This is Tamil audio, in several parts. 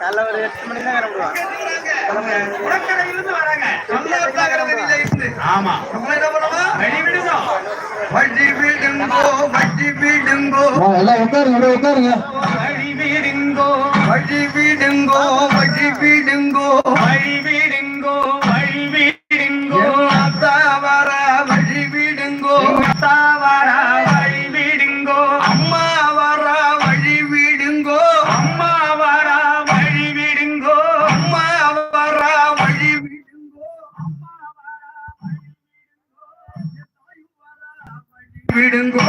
காலைல ஒரு எட்டு மணிக்கு தான் இருந்து. ஆமா. நம்ம என்ன பண்ணுவோம் வழி விடுதோ வட்டி வீடுங்கோ வட்டி வீடுங்கோ. எல்லாம் உட்காருங்க அப்படியே உட்காருங்க. வழி விடுங்கோ. வீடுங்கோ வட்டி வீடுங்கோ. வழி விடுங்கோ வழி விடுங்கோ. அத்தா வர வழி வீடுங்கோ. தாவாரா வீடுங்கோ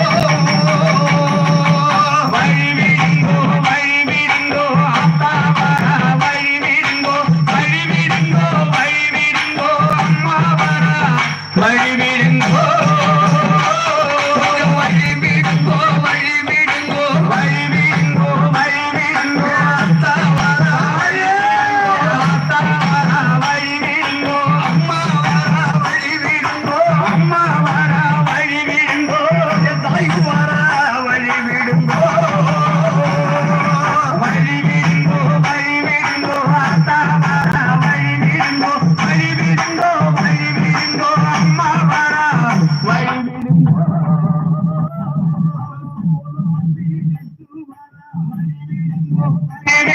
வழி விடுங்கோ வழி விடுங்கோ அப்பா வாரா வழி விடுங்கோ வழி விடுங்கோ வழி விடுங்கோ அம்மா வர. வழி விடுங்கோ வழி வீடுங்கோ வழி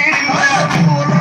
Oh,